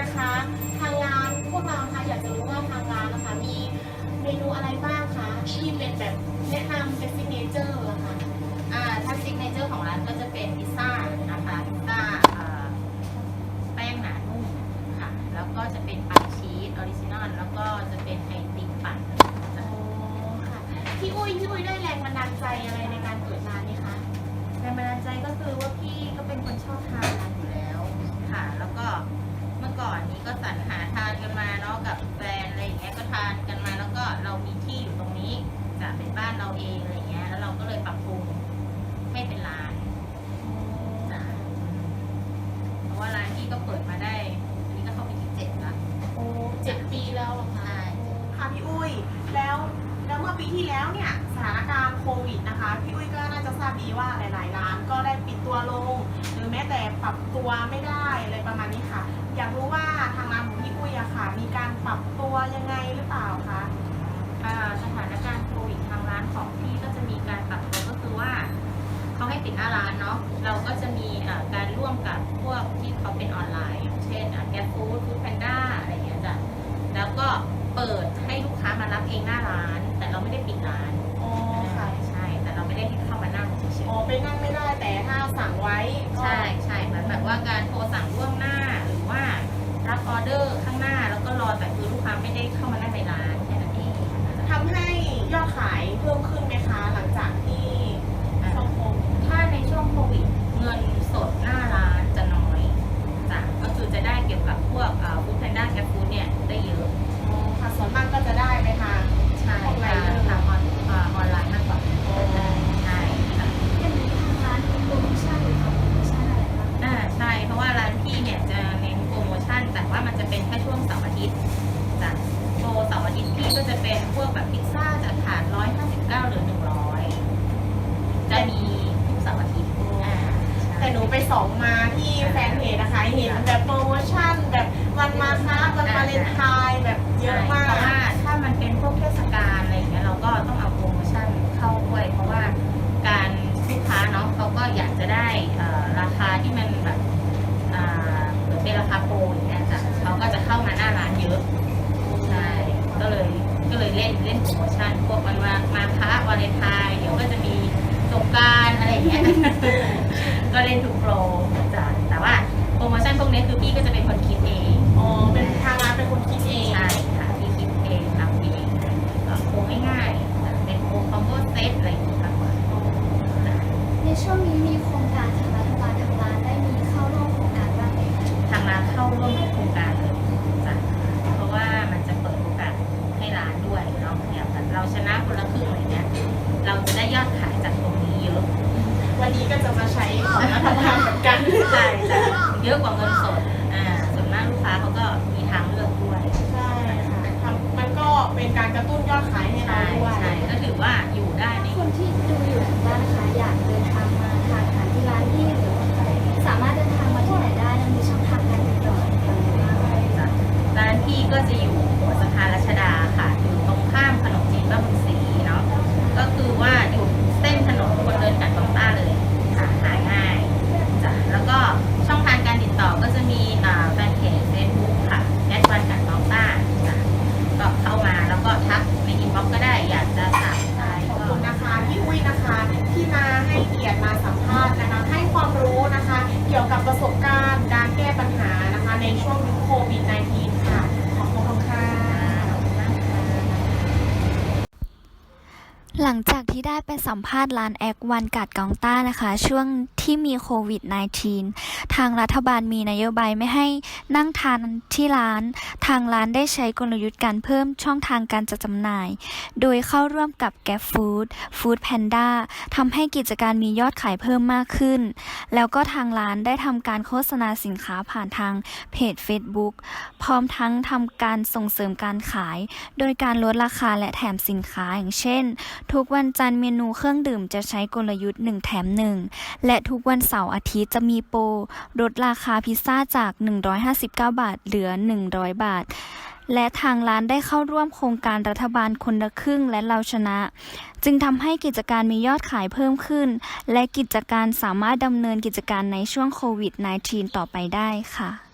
นะคะทางร้านพวกเรานะคะอยากจะรู้ว่าทางร้านนะคะมีเมนูอะไรบ้างคะที่เป็นแบบแนะนำเป็นซิกเนเจอร์นะคะอ่าถ้าซิกเนเจอร์ของร้านก็จะเป็นพิซซ่านะคะพิซซ่าแป้งหนานุ่มค่ะ แล้วก็จะเป็นปังชีสออริจินอลแล้วก็จะเป็นไอติมปั่นค่ะพี่อุ้ยพี่อุ้ยได้แรงบันดาลใจอะไรในการเปิดร้านนี้คะแรงบันดาลใจก็คือว่าพี่ก็เป็นคนชอบทานอยู่แล้วค่ะ แล้วก็ ก็สรรหาทานกันมาเนาะกับแฟนอะไรอย่างเงี้ยก็ทานกันมาแล้วก็เรามีที่อยู่ตรงนี้จะเป็นบ้านเราเองอะไรเงี้ยแล้วเราก็เลยปรับปรุงให้เป็นร้านจ้ะเพราะว่าร้านที่ก็เปิดมาได้อันนี้ก็เข้าไปที่เจ็ดละโอ้เจ็ดปีแล้วหรอคะใช่ค่ะพี่อุ้ย แล้วแล้วเมื่อปีที่แล้วเนี่ยสถานการณ์โควิดนะคะพี่อุ้ยก็น่าจะทราบดีว่าหลาย ๆ ร้านก็ได้ปิดตัวลง หรือแม้แต่ปรับตัวไม่ได้อะไรประมาณนี้ค่ะ อยากรู้ว่า รับตัวยังไงหรือเปล่าคะอ่าสถานการณ์โควิดทางร้านของพี่ก็จะมีการปรับตัวก็คือว่าเขาให้ปิดหน้าร้านเนาะเราก็จะมีอ่าการร่วมกับพวกที่เขาเป็นออนไลน์เช่นแกร็บฟู้ดฟู้ดแพนด้าอะไรอย่างเงี้ยจ้ะแล้วก็เปิดให้ลูกค้ามารับเองหน้าร้าน แต่เราไม่ได้ปิดร้านอ๋อค่ะใช่ แต่เราไม่ได้ให้เข้ามานั่งเฉยอ๋อไปนั่งไม่ได้แต่ถ้าสั่งไว้ๆก็ใช่ใช่เหมือนแบบว่าการโทรสั่งล่วงหน้าหรือว่ารับ ออเดอร์ข้างหน้าแล้วก็รอแต่คือลูกค้าไม่ได้เข้ามานั่งในร้านแค่นั้นเองทำให้ยอดขายเพิ่มขึ้นไหมคะ หลังจากที่ช่วงโควิดถ้าในช่วงโควิด สองมาที่แฟนเพจนะคะเห็นแบบโปรโมชั่นแบบวันมาค้าวันวาเลนไทน์แบบเยอะมากเพราะว่าถ้ามันเป็นพวกเทศกาลอะไรอย่างเงี้ยเราก็ต้องเอาโปรโมชั่นเข้าด้วยเพราะว่าการลูกค้าเนาะเขาก็อยากจะได้ราคาที่มันแบบเหมือนเป็นราคาโปรอย่างเงี้ยจ้ะเขาก็จะเข้ามาหน้าร้านเยอะใช่ก็เลยก็เลยเล่นเล่นโปรโมชั่นพวกวันมามาค้าวาเลนไทน์เดี๋ยวก็จะมีสงการอะไรอย่างเงี้ย ก็เล่นทุกโปรจ้ะแต่ว่าโปรโมชั่นพวกนี้คือพี่ก็จะเป็นคนคิดเองอ๋อเป็นทางร้านเป็นคนคิดเองใช่ค่ะพี่คิดเองทำเองก็โค้งง่ายๆเป็นโค้งคอมโบเซตอะไรอย่างเงี้ยมากกว่าในช่วงนี้มีโครงการทางรัฐบาลทางร้านได้มีเข้าร่วมโครงการบ้างไหมคะทางร้านเข้าร่วมในโครงการเลยจ้ะเพราะว่ามันจะเปิดโอกาสให้ร้านด้วยเนาะอย่างแบบเราชนะคนละครึ่งอะไรเงี้ยเราจะได้ยอดขายจากตรงนี้เยอะ วันนี้ ก็จะมาใช้ของรัฐบาลเหมือนกันใช่ใช่เยอะกว่าเงินสดอ่าส่วนมากลูกค้าเขาก็มีทางเลือกด้วยใช่ค่ะทำมันก็เป็นการกระตุ้นยอดขายให้เราใช่ด้วย ใช่ก็ถือว่าอยู่ได้ใน คนที่ดูอยู่ทางบ้านนะคะ กียรติมาสัมภาษณ์นะคะ ให้ความรู้นะคะ เกี่ยวกับประสบการณ์การแก้ปัญหานะคะ ในช่วงยุคโควิด -19 ค่ะ ขอบคุณค่ะ ขอบคุณมากค่ะ หลังจากที่ได้ไปสัมภาษณ์ร้านแอควันกาดกองต้านะคะ ช่วงที่มีโควิด -19 ทางรัฐบาลมีนโยบายไม่ให้นั่งทานที่ร้าน ทางร้านได้ใช้กลยุทธ์การเพิ่มช่องทางการจัดจำหน่าย โดยเข้าร่วมกับ g a p Food Food Panda ทำให้กิจการมียอดขายเพิ่มมากขึ้น แล้วก็ทางร้านได้ทำการโฆษณาสินค้าผ่านทางเพจ Facebook พร้อมทั้งทำการส่งเสริมการขาย โดยการลดราคาและแถมสินค้าอย่างเช่น ทุกวันจันทร์เมนูเครื่องดื่มจะใช้กลยุทธ์ 1 แถม 1 และทุกวันเสาร์อาทิตย์จะมีโปรลดราคาพิซซ่าจาก 159 บาท เหลือ 100 บาท และทางร้านได้เข้าร่วมโครงการรัฐบาลคนละครึ่งและเราชนะ จึงทำให้กิจการมียอดขายเพิ่มขึ้น และกิจการสามารถดำเนินกิจการในช่วงโควิด -19 ต่อไปได้ค่ะ